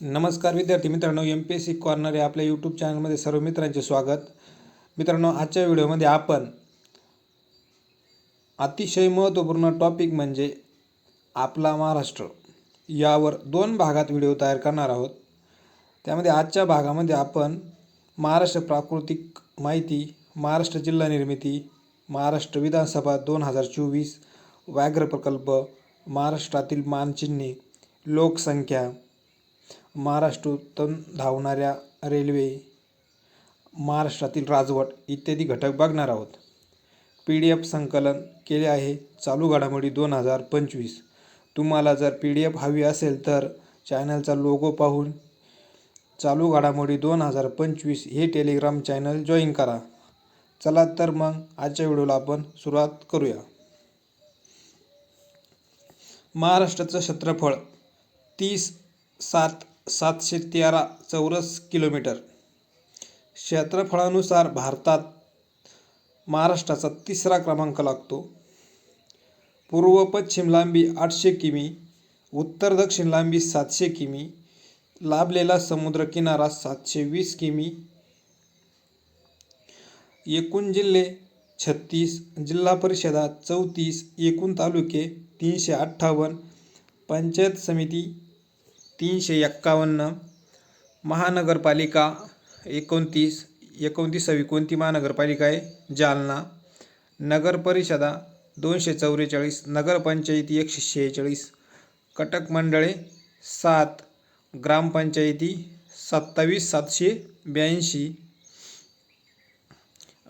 नमस्कार विद्यार्थी मित्रांनो M P S C corner या आपल्या यूट्यूब चॅनलमध्ये सर्व मित्रांचे स्वागत. मित्रांनो आजच्या व्हिडिओमध्ये आपण अतिशय महत्त्वपूर्ण टॉपिक म्हणजे आपला महाराष्ट्र यावर दोन भागात व्हिडिओ तयार करणार आहोत. त्यामध्ये आजच्या भागामध्ये आपण महाराष्ट्र प्राकृतिक माहिती महाराष्ट्र जिल्हा निर्मिती महाराष्ट्र विधानसभा दोन हजार चोवीस व्याघ्र प्रकल्प महाराष्ट्रातील मानचिन्हे लोकसंख्या महाराष्ट्रातून धावणाऱ्या रेल्वे महाराष्ट्रातील राजवट इत्यादी घटक बघणार आहोत. पी डी एफ संकलन केले आहे चालू घडामोडी दोन हजार पंचवीस. तुम्हाला जर पी डी एफ हवी असेल तर चॅनलचा लोगो पाहून चालू घडामोडी दोन हजार पंचवीस हे टेलिग्राम चॅनल जॉईन करा. चला तर मग आजच्या व्हिडिओला आपण सुरुवात करूया. महाराष्ट्राचं क्षेत्रफळ तीस सात सातशे तेरा चौरस किलोमीटर. क्षेत्रफळानुसार भारतात महाराष्ट्राचा तिसरा क्रमांक लागतो. पूर्व पश्चिम लांबी आठशे किमी उत्तर दक्षिण लांबी सातशे किमी लाभलेला समुद्रकिनारा सातशे वीस किमी. एकूण जिल्हे छत्तीस जिल्हा परिषदा चौतीस एकूण तालुके तीनशे अठ्ठावन्न पंचायत समिती तीनशे एक्कावन्न महानगरपालिका एकोणतीस एकोणतीसावी कोणती महानगरपालिका आहे? जालना. नगरपरिषदा दोनशे चौवेचाळीस नगरपंचायती एकशे शेहेचाळीस कटक मंडळे सात ग्रामपंचायती सत्तावीस सातशे ब्याऐंशी.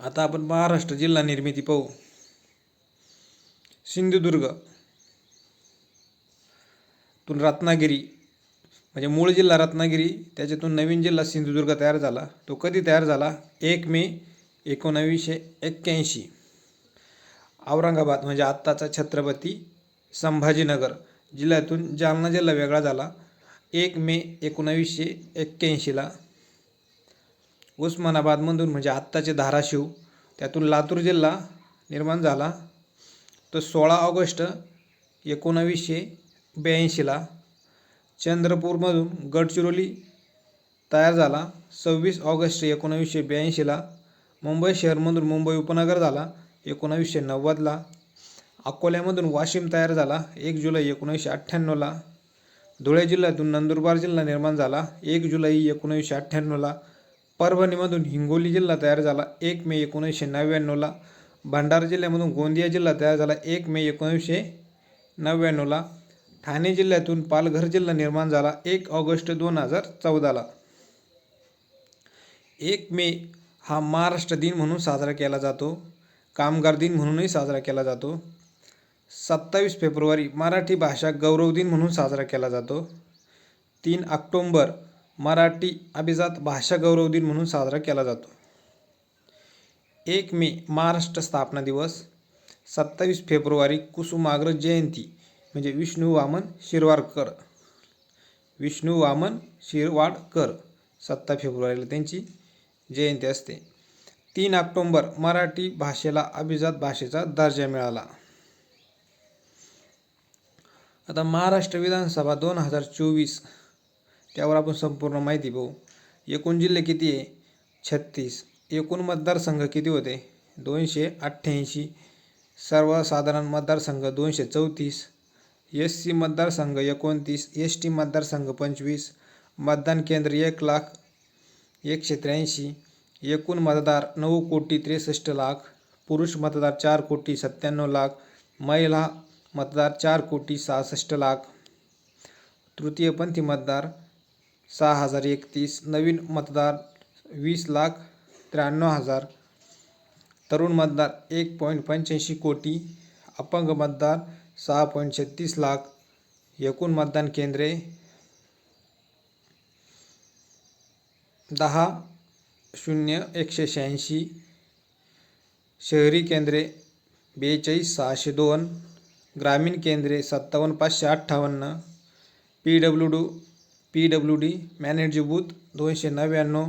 आता आपण महाराष्ट्र जिल्हा निर्मिती पाहू. सिंधुदुर्ग. तून रत्नागिरी. म्हणजे मूळ जिल्हा रत्नागिरी त्याच्यातून नवीन जिल्हा सिंधुदुर्ग तयार झाला. तो कधी तयार झाला? एक मे एकोणावीसशे एक्क्याऐंशी. औरंगाबाद म्हणजे आत्ताचा छत्रपती संभाजीनगर जिल्ह्यातून जालना जिल्हा वेगळा झाला. एक मे एकोणावीसशे एक्क्याऐंशीला उस्मानाबादमधून म्हणजे आत्ताचे धाराशिव त्यातून लातूर जिल्हा निर्माण झाला. तो सोळा ऑगस्ट एकोणावीसशे ब्याऐंशीला चंद्रपूरमधून गडचिरोली तयार झाला. सव्वीस ऑगस्ट एकोणावीसशे ब्याऐंशीला मुंबई शहरमधून मुंबई उपनगर झाला. एकोणावीसशे नव्वदला अकोल्यामधून वाशिम तयार झाला. एक जुलै एकोणीसशे अठ्ठ्याण्णवला धुळे जिल्ह्यातून नंदुरबार जिल्हा निर्माण झाला. एक जुलै एकोणीसशे अठ्ठ्याण्णवला परभणीमधून हिंगोली जिल्हा तयार झाला. एक मे एकोणीसशे नव्याण्णवला भंडारा जिल्ह्यामधून गोंदिया जिल्हा तयार झाला. एक मे एकोणीसशे नव्याण्णवला ठाणे जिल्ह्यातून पालघर जिल्हा निर्माण झाला एक ऑगस्ट दोन हजार चौदाला. एक मे हा महाराष्ट्र दिन म्हणून साजरा केला जातो. कामगार दिन म्हणूनही साजरा केला जातो. सत्तावीस फेब्रुवारी मराठी भाषा गौरव दिन म्हणून साजरा केला जातो. तीन ऑक्टोंबर मराठी अभिजात भाषा गौरव दिन म्हणून साजरा केला जातो. एक मे महाराष्ट्र स्थापना दिवस. सत्तावीस फेब्रुवारी कुसुमाग्रज जयंती. म्हणजे विष्णू वामन शिरवाडकर. विष्णू वामन शिरवाडकर. सत्ता फेब्रुवारीला त्यांची जयंती असते. तीन ऑक्टोंबर मराठी भाषेला अभिजात भाषेचा दर्जा मिळाला. आता महाराष्ट्र विधानसभा दोन हजार चोवीस त्यावर आपण संपूर्ण माहिती पाहू एकूण जिल्हे किती आहे? छत्तीस. एकूण मतदारसंघ किती होते? दोनशे अठ्ठ्याऐंशी. सर्वसाधारण मतदारसंघ दोनशे चौतीस. एस सी मतदारसंघ एकोणतीस एस टी मतदारसंघ पंचवीस मतदान केंद्र एक लाख एकशे त्र्याऐंशी एकूण मतदार नऊ कोटी त्रेसष्ट लाख पुरुष मतदार चार कोटी सत्त्याण्णव लाख महिला मतदार चार कोटी सहासष्ट लाख. तृतीयपंथी मतदार सहा हजार एकतीस नवीन मतदार वीस लाख त्र्याण्णव हजार तरुण मतदार एक पॉईंट पंच्याऐंशी कोटी अपंग मतदार सहा पॉईंट छत्तीस लाख एकूण मतदान केंद्रे. दहा शून्य एकशे शहाऐंशी शहरी केंद्रे बेचाळीस सहाशे दोन. ग्रामीण केंद्रे सत्तावन्न पाचशे अठ्ठावन्न. P W D P W D मॅनेजबूत दोनशे नव्याण्णव.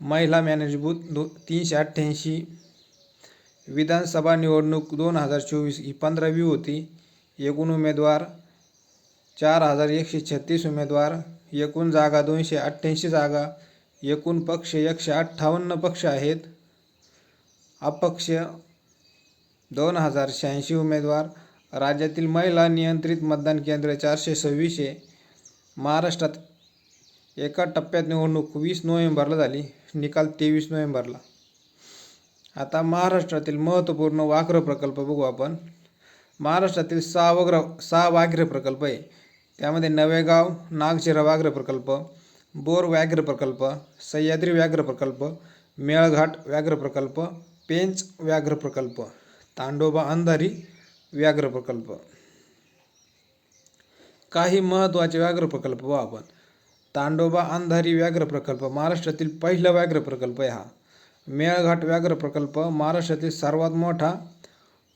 महिला मॅनेजबूत दो तीनशे अठ्ठ्याऐंशी. विधानसभा निवडणूक दोन हजार चोवीस ही पंधरावी होती. एकूण उमेदवार चार हजार एकशे छत्तीस उमेदवार एकूण जागा दोनशे अठ्ठ्याऐंशी जागा एकूण पक्ष एकशे अठ्ठावन्न पक्ष आहेत. अपक्ष दोन हजार शहाऐंशी उमेदवार राज्यातील महिला नियंत्रित मतदान केंद्र चारशे सव्वीस आहे. महाराष्ट्रात एका टप्प्यात निवडणूक वीस नोव्हेंबरला झाली निकाल तेवीस नोव्हेंबरला. आता महाराष्ट्रातील महत्त्वपूर्ण वाक्र प्रकल्प बघू आपण. महाराष्ट्रातील सहा वग्र सहा व्याघ्र प्रकल्प आहे. त्यामध्ये नवेगाव नागझिरा व्याघ्र प्रकल्प बोर व्याघ्र प्रकल्प सह्याद्री व्याघ्र प्रकल्प मेळघाट व्याघ्र प्रकल्प पेंच व्याघ्र प्रकल्प तांडोबा अंधारी व्याघ्र प्रकल्प. काही महत्त्वाचे व्याघ्र प्रकल्प व आपण. तांडोबा अंधारी व्याघ्र प्रकल्प महाराष्ट्रातील पहिला व्याघ्र प्रकल्प आहे हा. मेळघाट व्याघ्र प्रकल्प महाराष्ट्रातील सर्वात मोठा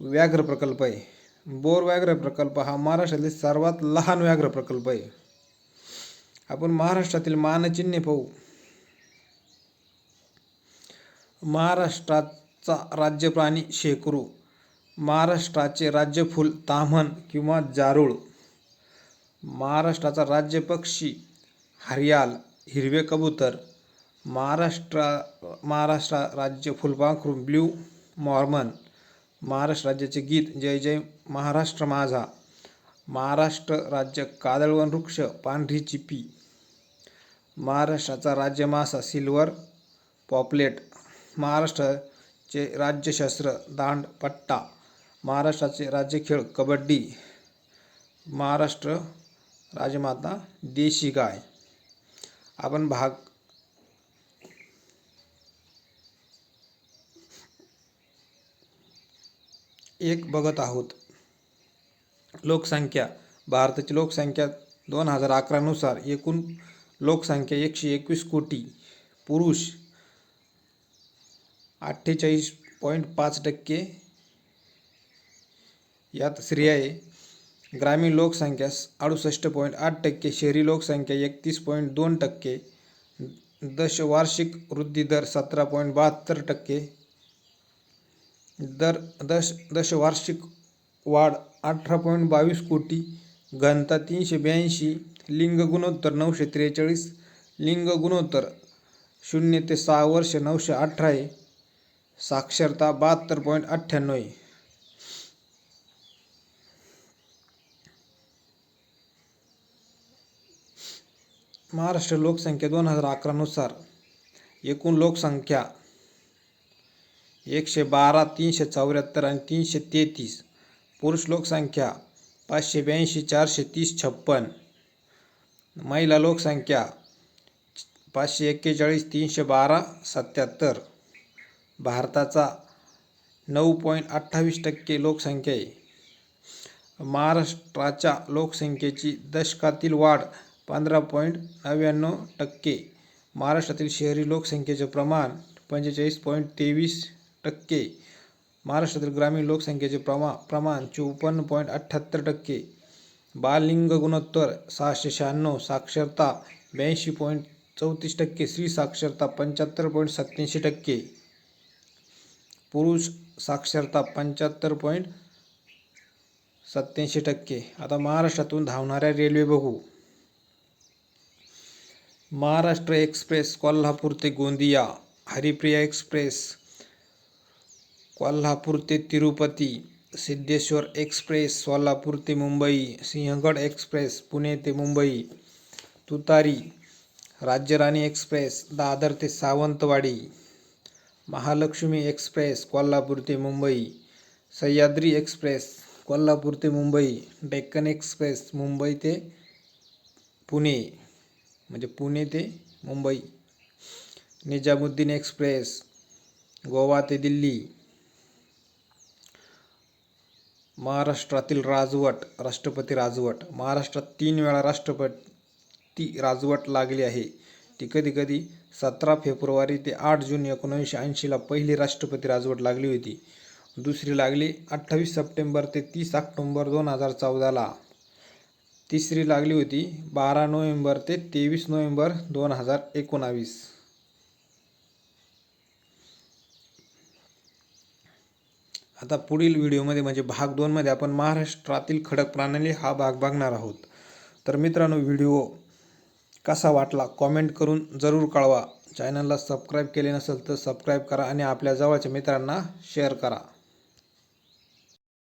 व्याघ्र प्रकल्प आहे. बोर व्याघ्र प्रकल्प हा महाराष्ट्रातील सर्वात लहान व्याघ्र प्रकल्प आहे. आपण महाराष्ट्रातील मानचिन्हे पाहू. महाराष्ट्राचा राज्य प्राणी शेकरू महाराष्ट्राचे राज्यफूल ताम्हण किंवा जारूळ महाराष्ट्राचा राज्य पक्षी हरियाल हिरवे कबूतर महाराष्ट्र महाराष्ट्र राज्य फुलपाखरू ब्ल्यू मॉर्मन महाराष्ट्र राज्याचे गीत जय जय महाराष्ट्र माझा. महाराष्ट्र राज्य कादळवन वृक्ष पांढरी चिपी महाराष्ट्राचा राज्य मासा सिल्वर पॉपलेट. महाराष्ट्राचे राज्यशस्त्र दांड पट्टा. महाराष्ट्राचे राज्य खेळ कबड्डी. महाराष्ट्र राजमाता देशी गाय. आपण भाग एक बघत आहोत. लोकसंख्या. भारताची लोकसंख्या दोन हजार अकरानुसार एकूण लोकसंख्या एकशे एकवीस कोटी. पुरुष अठ्ठेचाळीस पॉईंट पाच टक्के. यात स्त्रिया आहे. ग्रामीण लोकसंख्या अडुसष्ट पॉईंट आठ टक्के. शहरी लोकसंख्या एकतीस पॉईंट दोन टक्के. दशवार्षिक वृद्धी दर सतरा पॉईंट बहात्तर टक्के. दर दश दशवार्षिक वाढ अठरा पॉईंट बावीस कोटी घनता तीनशे ब्याऐंशी लिंग गुणोत्तर नऊशे त्रेचाळीस लिंग गुणोत्तर शून्य ते सहा वर्ष नऊशे अठरा आहे. साक्षरता बहात्तर पॉईंट अठ्ठ्याण्णव आहे. महाराष्ट्र लोकसंख्या दोन हजार अकरानुसार एकूण लोकसंख्या एकशे बारा तीनशे चौऱ्याहत्तर आणि तीनशे तेहतीस. पुरुष लोकसंख्या पाचशे ब्याऐंशी चारशे तीस छप्पन. महिला लोकसंख्या पाचशे एक्केचाळीस तीनशे बारा सत्याहत्तर. भारताचा नऊ पॉईंट अठ्ठावीस टक्के लोकसंख्या आहे. महाराष्ट्राच्या लोकसंख्येची दशकातील वाढ पंधरा पॉईंट नव्याण्णव टक्के. महाराष्ट्रातील शहरी लोकसंख्येचे प्रमाण पंचेचाळीस पॉईंट तेवीस टक्के। महाराष्ट्रातील ग्रामीण लोकसंख्येचे प्रमा, प्रमाण चोपन्न पॉईंट अठ्ठ्याहत्तर टक्के. बाललिंग गुणोत्तर सहाशे शहाण्णव, साक्षरता ब्याऐंशी पॉईंट चौतीस टक्के, स्त्री साक्षरता पंच्याहत्तर पॉईंट सत्याऐंशी टक्के. पुरुष साक्षरता पंच्याहत्तर पॉईंट सत्याऐंशी टक्के. आता महाराष्ट्रातून धावणाऱ्या रेल्वे बघू. महाराष्ट्र एक्सप्रेस कोल्हापूर ते गोंदिया, हरिप्रिया एक्सप्रेस. कोल्हापूर ते तिरुपती सिद्धेश्वर एक्सप्रेस सोलापूर ते मुंबई सिंहगड एक्सप्रेस पुणे ते मुंबई तुतारी राज्यराणी एक्सप्रेस दादर ते सावंतवाडी महालक्ष्मी एक्सप्रेस कोल्हापूर ते मुंबई सह्याद्री एक्सप्रेस कोल्हापूर ते मुंबई डेक्कन एक्सप्रेस मुंबई ते पुणे म्हणजे पुणे ते मुंबई निजामुद्दीन एक्सप्रेस गोवा ते दिल्ली महाराष्ट्रातील राजवट राष्ट्रपती राजवट. महाराष्ट्रात तीन वेळा राष्ट्रपती राजवट लागली आहे. ती कधी कधी सतरा फेब्रुवारी ते आठ जून एकोणीसशे ऐंशीला पहिली राष्ट्रपती राजवट लागली होती. दुसरी लागली अठ्ठावीस सप्टेंबर ते तीस ऑक्टोंबर दोन हजार चौदाला. तिसरी लागली होती बारा नोव्हेंबर ते तेवीस नोव्हेंबर दोन हजार एकोणावीस. आता पुढील व्हिडिओमध्ये म्हणजे भाग दोनमध्ये आपण महाराष्ट्रातील खडक प्रणाली हा भाग बघणार आहोत. तर मित्रांनो व्हिडिओ कसा वाटला कॉमेंट करून जरूर कळवा. चॅनलला सबस्क्राईब केले नसेल तर सबस्क्राईब करा आणि आपल्या जवळच्या मित्रांना शेअर करा.